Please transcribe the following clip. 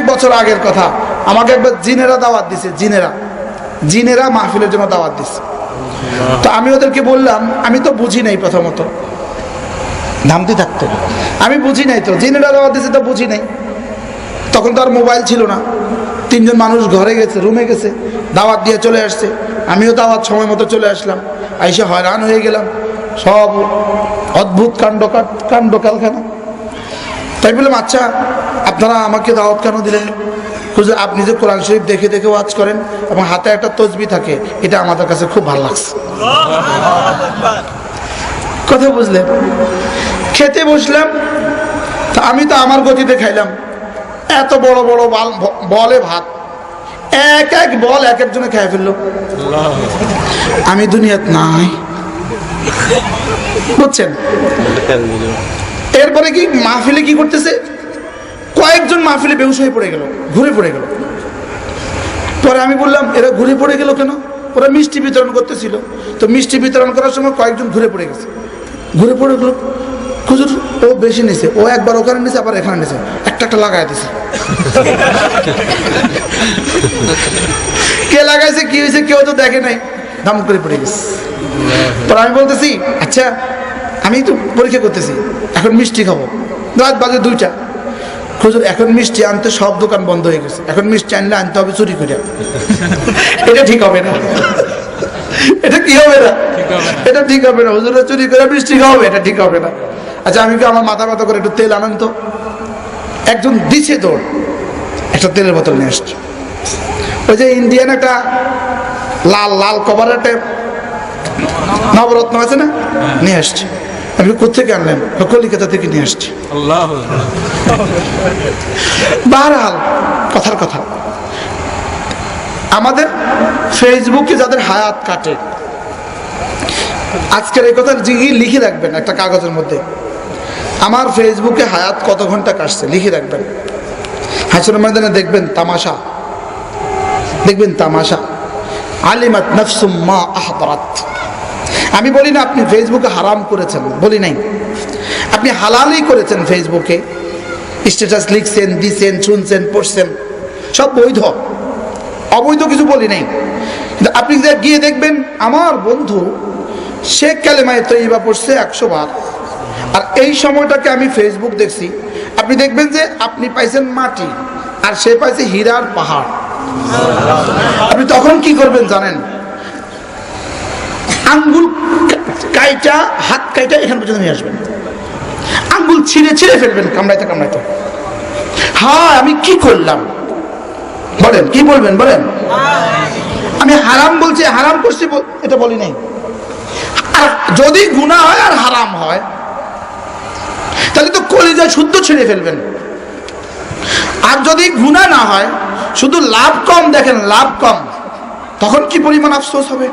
অনেক বছর আগের কথা। আমাকে একবার জিনেরা দাওয়াত দিছে, জিনেরা। জিনেরা মাহফিলের জন্য দাওয়াত দিছে। তো আমি ওদেরকে বললাম, আমি তো বুঝি নাই প্রথমত। ধামতি থাকতো। আমি বুঝি নাই তো, জিনেরা দাওয়াত দিছে তো বুঝি নাই। তখন তো আর মোবাইল ছিল না। তিনজন মানুষ ঘরে গেছে, রুমে গেছে, দাওয়াত দিয়ে চলে আসছে। আমিও দাওয়াত সময় মতো চলে আসলাম। আইসে হয়রান হয়ে গেলাম। সব অদ্ভুত কাণ্ড কাণ্ড কারখানা। তাই বললাম আচ্ছা আপনারা আমাকে দাওয়াত কেন দিলেন? হুজুর, আপনি যে কোরআন শরীফ দেখে দেখে ওয়াজ করেন এবং হাতে একটা তসবি থাকে, এটা আমাদের কাছে খুব ভালো লাগছে। কথা বুঝলেন? খেতে বসলাম, তা আমি তো আমার গতিতে খাইলাম। এত বড় বড় বলে ভাত। এক এক বল এক একজনে খেয়ে ফেলল। আমি দুনিয়াত নাই। বুঝছেন? এরপরে কি মাহফিলে কি করতেছে? কয়েকজন মাহফিলে বেহুশ হয়ে পড়ে গেল, ঘুরে পড়ে গেল। পরে আমি বললাম, এরা ঘুরে পড়ে গেল কেন? ওরা মিষ্টি বিতরণ করতেছিল। তো মিষ্টি বিতরণ করার সময় কয়েকজন ঘুরে পড়ে গেছে। ঘুরে পড়ে গেল। খুচুর ও বেশি নিছে, ও একবার ওখানে নিছে, আবার এখানে নিছে। একটা একটা লাগাই দিছে। কে লাগাইছে, কি হয়েছে কেউ তো দেখে নাই। দাম করে পড়ে গেছে। পরে আমি বলতেছি আচ্ছা আমি তো পরীক্ষা করতেছি, এখন মিষ্টি খাব। রাত বাজে দুইটা। খুচুর এখন মিষ্টি আনতে সব দোকান বন্ধ হয়ে গেছে। এখন মিষ্টি আনলে আনতে হবে চুরি করে। এটা ঠিক হবে না। এটা কি হবে না? এটা ঠিক হবে না। হুজুরে, চুরি করে মিষ্টি খাওয়াবে, এটা ঠিক হবে না। আচ্ছা আমি কি আমার মাথা ব্যথা করে একটু তেল আনান তো? একজন দিছে দৌড়। একটা তেলের বোতল নিয়ে আসছে। ওই যে ইন্ডিয়ান একটা লাল লাল কভারের একটা নবরত্ন আছে না? নিয়ে আসছে। আমি কোথেকে আনলেন কলিকাতা থেকে নিয়ে আসছি। বারহাল কথার কথা। আমাদের ফেসবুকে যাদের হায়াত কাটে আজকের এই কথা লিখে রাখবেন একটা কাগজের মধ্যে। আমার ফেসবুকে হায়াত কত ঘণ্টা কাটছে লিখে রাখবেন। হাসির ময়দানে দেখবেন তামাশা। দেখবেন তামাশা। আলিমাত নফসুম মা আহতারাত। আমি বলি না আপনি ফেসবুকে হারাম করেছেন, বলি নাই। আপনি হালালই করেছেন ফেসবুকে স্ট্যাটাস লিখছেন, দিছেন, শুনছেন, পড়ছেন, সব বৈধ। অবৈধ কিছু বলি নাই। আপনি গিয়ে দেখবেন, আমার বন্ধু শেখ কালেমায় তৈবা পড়ছে একশো বার। আর এই সময়টাকে আমি ফেসবুক দেখছি। আপনি দেখবেন যে আপনি পাইছেন মাটি, আর সে পাইছে হীরার পাহাড়। আপনি তখন কি করবেন জানেন? আঙ্গুল কাইটা, হাত কাইটা এখান পর্যন্ত নিয়ে আসবেন। আঙ্গুল ছিঁড়ে ছিঁড়ে ফেলবেন, কামড়াইতে কামড়াইতে। হ্যাঁ আমি কি করলাম? বলেন, কি বলবেন, বলেন? আমি হারাম বলছি, হারাম করছি এটা বলি নাই। আর যদি গুণা হয় আর হারাম হয়, তাহলে তো কলিজায় শুদ্ধ ছিঁড়ে ফেলবেন। আর যদি গুণা না হয়, শুধু লাভ কম দেখেন, লাভ কম, তখন কি পরিমাণ আফসোস হবে?